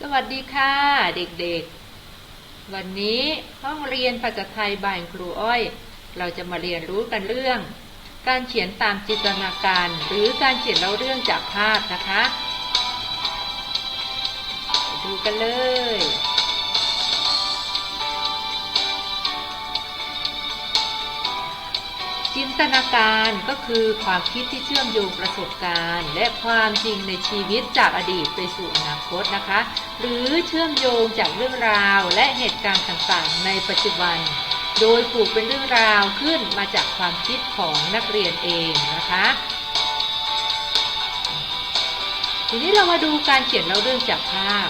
สวัสดีค่ะ เด็กๆ วันนี้ห้องเรียนภาษาไทยบายครูอ้อย เราจะมาเรียนรู้กันเรื่อง การเขียนตามจินตนาการ หรือการเขียนเล่าเรื่องจากภาพนะคะ ดูกันเลย จินตนาการก็คือความคิดที่เชื่อมโยงประสบการณ์ และความจริงในชีวิตจากอดีตไปสู่อนาคตนะคะ หรือเชื่อมโยงจากเรื่องราวและเหตุการณ์ต่างๆ ในปัจจุบัน โดยผูกเป็นเรื่องราวขึ้นมาจากความคิดของนักเรียนเองนะคะทีนี้เรามาดูการเขียนเล่าเรื่องจากภาพ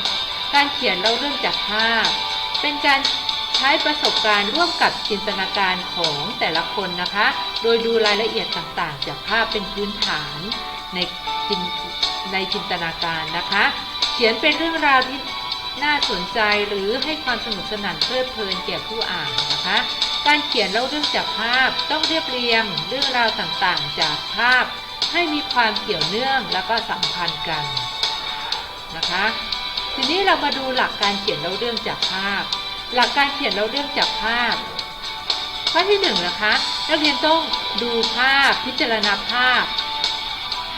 การเขียนเล่าเรื่องจากภาพ เป็นการ ใช้ประสบการณ์ร่วมกับจินตนาการของแต่ละคนนะคะ โดยดูรายละเอียดต่างๆ จากภาพเป็นพื้นฐานในจินในจินตนาการนะคะ เขียนเป็นเรื่องราวที่น่าสนใจหรือให้ความสนุกสนานเพลิดเพลินแก่ผู้อ่านนะคะ การเขียนเล่าเรื่องจากภาพต้องเรียบเรียงเรื่องราวต่างๆ จากภาพ ให้มีความเกี่ยวเนื่องแล้วก็สัมพันธ์กันนะคะ ทีนี้เรามาดูหลักการเขียนเล่าเรื่องจากภาพ หลักการเขียนเล่าเรื่องจากภาพ ข้อที่หนึ่งนะคะ นักเรียนต้องดูภาพพิจารณาภาพ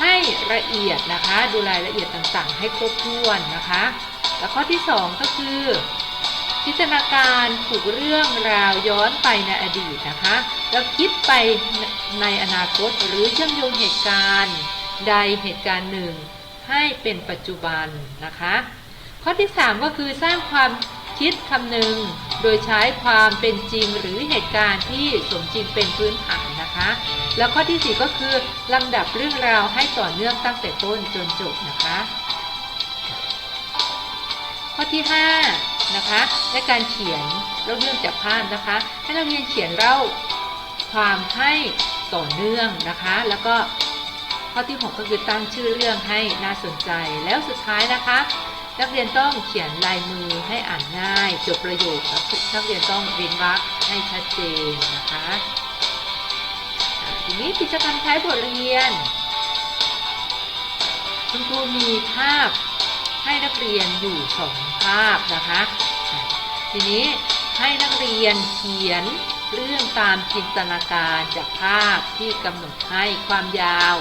ให้ละเอียดนะคะ ดูรายละเอียดต่างๆ ให้ครบถ้วนนะคะ แล้วข้อที่สองก็คือ จินตนาการผูกเรื่องราวย้อนไปในอดีตนะคะ แล้วคิดไปในอนาคตหรือเชื่อมโยงเหตุการณ์ ใดเหตุการณ์หนึ่ง ให้เป็นปัจจุบันนะคะ ข้อที่ 3 ก็คือสร้างความ คิดคำนึงโดยใช้ความเป็นจริงหรือเหตุการณ์ที่สมจริงเป็นพื้นฐานนะคะ แล้วข้อที่ 4 ก็คือลำดับเรื่องราวให้ต่อเนื่องตั้งแต่ต้นจนจบนะคะ ข้อที่ 5 นะคะและการเขียนเล่าเรื่องจากภาพนะคะ ให้นักเรียนเขียนเล่าความให้ต่อเนื่องนะคะ แล้วก็ข้อที่ 6 ก็คือตั้งชื่อเรื่องให้น่าสนใจแล้วสุดท้ายนะคะ นักเรียนต้องเขียนลายมือให้อ่านง่าย จบประโยคแล้วนักเรียนต้องเว้นวรรคให้ชัดเจนนะคะทีนี้กิจกรรมท้ายบทเรียน คุณครูมีภาพให้นักเรียนอยู่สองภาพนะคะ ทีนี้ให้นักเรียนเขียนเรื่องตามจินตนาการจากภาพที่กำหนดให้ความยาว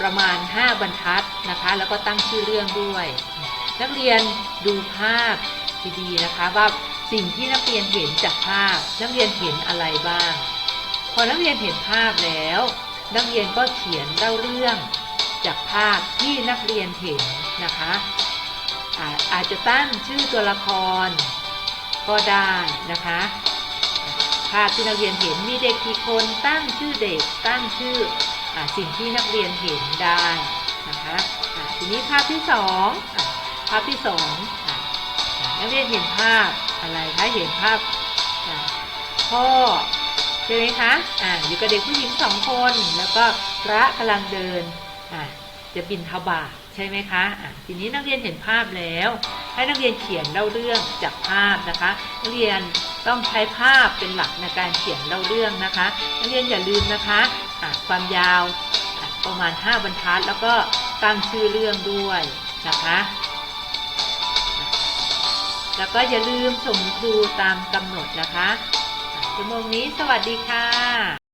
ประมาณ 5 บรรทัดนะคะ แล้วก็ตั้งชื่อเรื่องด้วย นักเรียนดูภาพดีๆนะคะว่าสิ่งที่นักเรียนเห็นจากภาพ นักเรียนเห็นอะไรบ้าง พอนักเรียนเห็นภาพแล้ว นักเรียนก็เขียนเล่าเรื่องจากภาพที่นักเรียนเห็นนะคะอาอาจจะตั้งชื่อตัวละครก็ได้นะคะ ภาพที่นักเรียนเห็นมีเด็กกี่คนตั้งชื่อเด็กตั้งชื่อ สิ่งที่นักเรียนเห็นได้นะคะทีนี้ภาพที่สองภาพที่สองนักเรียนเห็นภาพอะไรคะเห็นภาพพ่อใช่ไหมคะอ่าอยู่กับเด็กผู้หญิงสองคน แล้วก็พระกำลังเดินอ่าจะบินทบาทใช่ไหมคะอะทีนี้นักเรียนเห็นภาพแล้ว ให้นักเรียนเขียนเล่าเรื่องจากภาพนะคะ นักเรียนต้องใช้ภาพเป็นหลักในการเขียนเล่าเรื่องนะคะ นักเรียนอย่าลืมนะคะ ความยาวประมาณ 5 บรรทัด แล้วก็ตั้งชื่อเรื่องด้วยนะคะแล้วก็อย่าลืมส่งครูตามกำหนดนะคะอะชั่วโมงนี้สวัสดีค่ะ